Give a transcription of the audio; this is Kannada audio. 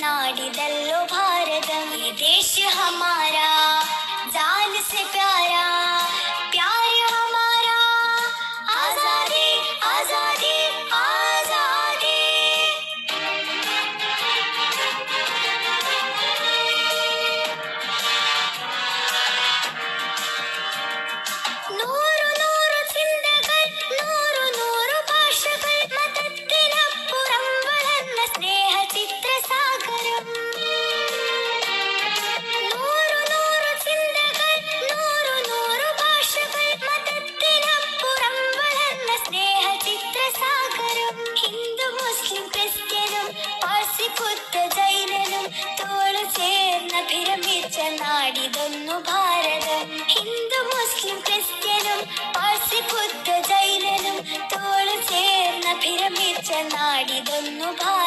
ನಾಡಿದಲ್ಲೋ ಭಾರತ ಈ ದೇಶ ಹಮಾರಾ. no go.